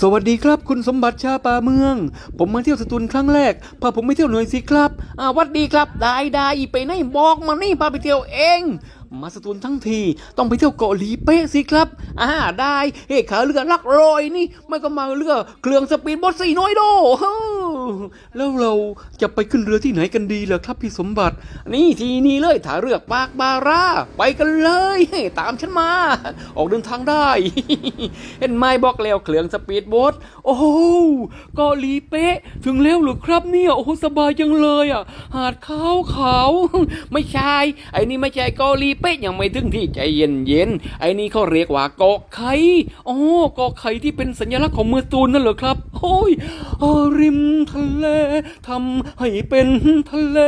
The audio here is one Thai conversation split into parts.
สวัสดีครับ คุณสมบัติชาป่าเมือง ผมมาเที่ยวสตูลครั้งแรกพาผมไปเที่ยวหน่อยสิครับอ่าวัดดีครับได้ได้ไปไหนบอกมานี่พาไปเที่ยวเอง มาสตูลทั้งทีต้องไปเที่ยวเกาะหลีเป๊ะสิครับ อ่าได้เฮ้ขาเรือลักรอยนี่ไม่ก็มาเรือเครื่องสปีดโบ๊ทสี่น้อยโดแล้วเราจะไปขึ้นเรือที่ไหนกันดีล่ะครับพี่สมบัติ นี่ทีนี้เลยถ้าเรือปากบาร่า ไปกันเลยเฮ้ตามฉันมา ออกเดินทางได้ เห็นไหมบอกแล้วเครื่องสปีดโบ๊ทโอ้โหเกาหลีเป๊ะ ถึงแล้วหรือครับเนี่ยโอ้สบายจังเลยอะ หาดขาวขาวไม่ใช่ไอ้นี่ไม่ใช่เกาหลีเป๊ะยังไม่ถึงที่ใจเย็นเย็นไอ้นี่เขาเรียกว่าเกาะไข่โอ้เกาะไข่ที่เป็นสัญลักษณ์ของเมืองตูนนั่นเหรอครับ โอ้ยริมทะเลทำให้เป็นทะเล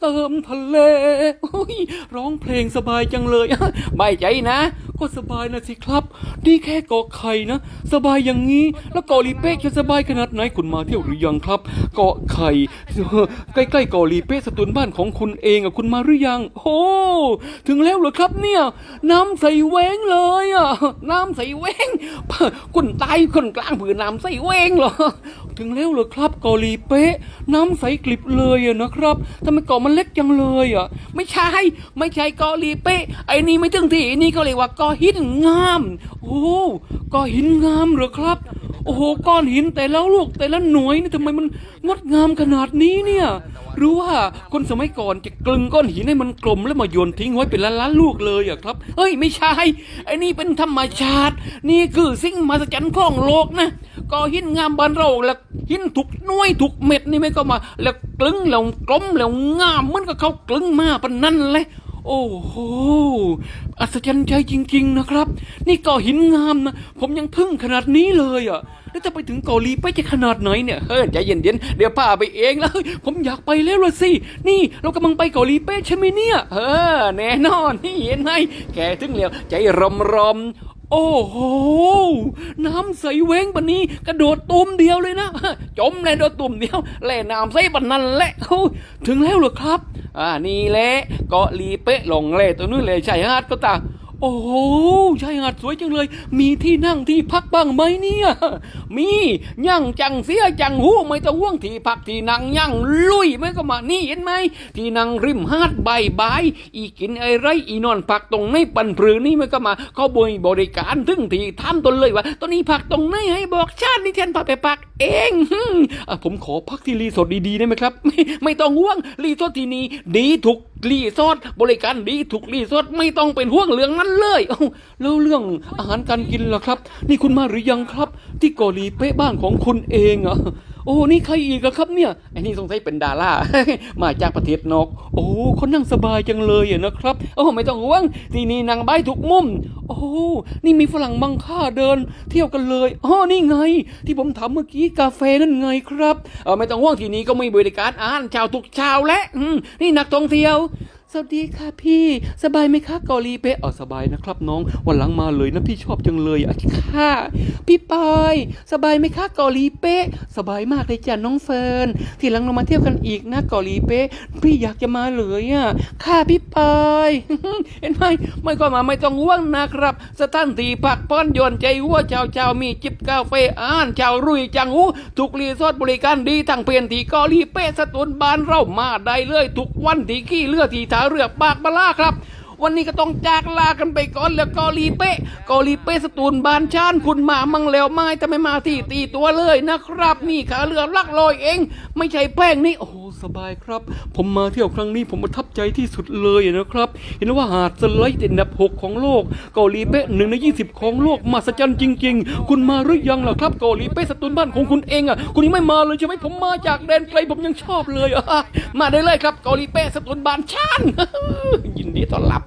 เติมทะเลโอ้ยร้องเพลงสบายจังเลยไม่ใจนะ ก็สบายนะสิครับนี่แค่เกาะไข่นะ สบายอย่างนี้ แล้วเกาะลีเป้จะสบายขนาดไหนคุณมาเที่ยวหรือยังครับเกาะไข่ใกล้ๆเกาะลีเป้สตูนบ้านของคุณเองอะคุณมาหรือยัง โอ้ถึงแล้วเหรอครับเนี่ย น้ำใสแหวงเลยอะน้ำใสแหวงคุณตายคนกลางผืนน้ำใสแหวเองเหรอ ถึงแล้วเหรอครับเกาหลีเป๊ะ น้ำใสกลิบเลยอะนะครับทำไมเกาะมันเล็กจังเลยอะไม่ใช่ ไม่ใช่เกาหลีเป๊ะ ไอ้นี่ไม่ถึงที่นี่ก็เรียกว่าเกาะหินงาม โอ้เกาะหินงามเหรอครับ โอ้โหก้อนหินแต่ละลูกแต่ละหน่วยนี่ทำไมมันงดงามขนาดนี้เนี่ย หรือว่าคนสมัยก่อนจะกลึงก้อนหินให้มันกลมแล้วมาโยนทิ้งไว้เป็นล้านๆลูกเลยอะครับ เฮ้ยไม่ใช่ไอ้นี่เป็นธรรมชาติ นี่คือสิ่งมหัศจรรย์ของโลกนะก็หินงามบานเราแล้วหินถูกน่วยถูกเม็ดนี่ไม่ก็มา แล้วกลึงแล้วกลมแล้วงามเหมันก็เขากลึงมาปะนั่นเลยโอ้โห อัศจรรย์ใจจริง ๆ นะครับ นี่ก่อหินงามนะ ผมยังทึ่งขนาดนี้เลยอะ แล้วจะไปถึงเกาหลีไปจะขนาดไหนเนี่ยเฮ้ยใจเย็นๆเดี๋ยวพาไปเองแล้วผมอยากไปแล้วละสินี่เรากำลังไปเกาหลีเป๊ะใช่ไหมเนี่ยเออแน่นอนนี่เห็นไหมแกถึงแล้วใจรมรมๆโอ้โห น้ำใสเว้งปันนี้ กระโดดตุ่มเดียวเลยนะ จมเลยโดดตุ่มเดียว แล่น้ำใสปันนั้นแหละถึงแล้วเหรอครับ อ่า นี่แหละ เกาะลีเป๊ะลงเล่ตัวนู้นเลยชายหาดก็ตา โอ้โหชายหาดสวยจังเลย มีที่นั่งที่พักบ้างไหมเนี่ย มียั่งจังเสียจังหู้ไม่ต้องห่วงที่พักที่นั่งยั่งลุยไม่ก็มานี่เห็นไหม ที่นั่งริมหาดใบใบอีกินไอไรอีนอนพักตรงในปันปรือนี่ไม่ก็มาเขาบริบริการถึงที่ทำตนเลยว่าตอนนี้พักตรงไหนให้บอกชาตินี่แทนพาไปพักเองอผมขอพักที่รีสอร์ทดีๆได้ไหมครับ ไม่ไม่ต้องห่วงรีสอร์ทที่นี่ดีทุก รีสอร์ทบริการดีถูกรีสอร์ทไม่ต้องเป็นห่วงเรื่องนั้นเลยเอ้าแล้วเรื่องอาหารการกินล่ะครับ นี่คุณมาหรือยังครับ ที่เกาหลีเป๊ะบ้านของคุณเองอะ โอ้นี่ใครอีกอะครับเนี่ยไอ้นี่สงสัยเป็นดารามาจากประเทศนอก โอ้เขานั่งสบายจังเลยอะนะครับโอ้ไม่ต้องห่วงที่นี่นั่งใบายทุกมุม โอ้นี่มีฝรั่งมังค่าเดิน เที่ยวกันเลยอ๋อนี่ไง ที่ผมถามเมื่อกี้กาแฟนั่นไงครับเออไม่ต้องห่วงที่นี่ก็มีบริการอาหารชาวทุกชาวและนี่นักท่องเที่ยว สวัสดีค่ะพี่ สบายไหมคะเกาหลีเป๊ะอ๋อสบายนะครับน้อง วันหลังมาเลยนะพี่ชอบจังเลยอะค่ะ พี่ปอย สบายไหมคะเกาหลีเป๊ะ สบายมากเลยจ้ะน้องเฟิร์น ทีหลังเรามาเที่ยวกันอีกนะเกาหลีเป๊ะ พี่อยากจะมาเลยอะค่ะพี่ปอย เห็นไหมไม่ก็มาไม่ต้องห่วงนะครับ สถานที่พักป้อนโยนใจวัวเจ้าเจ้ามีจิบกาแฟอ่านเจ้ารุ่ยจังหูทุกรีสอร์ทบริการดีทั้งเพียนที่เกาหลีเป๊ะสตูนบานเรามาได้เลย ทุกวันที่ขี้เลือที่ท่าเรือปากบาลาครับวันนี้ก็ต้องจากลากันไปก่อนแล้วเกาหลีเป๊ะเกาหลีเป๊ะสตูนบานชานคุณมามังแล้วไม่แต่ไม่มาที่ตีตัวเลยนะครับ นี่ขาเรือลักลอยเอง ไม่ใช่แป้งนี่โอ้สบายครับ ผมมาเที่ยวครั้งนี้ผมประทับ ใจที่สุดเลยนะครับ เห็นว่าหาดสไลด์ติดอันดับหกของโลก เกาหลีเป๊ะหนึ่งในยี่สิบของโลกมหัศจรรย์จริง ๆ คุณมาหรือยังล่ะครับ เกาหลีเป๊ะสตูนบ้านของคุณเองอะคุณยังไม่มาเลยใช่ไหมผมมาจากแดนไกลผมยังชอบเลยอะมาได้เลยครับเกาหลีเป๊ะสตูนบานชานยินดีต้อนรับ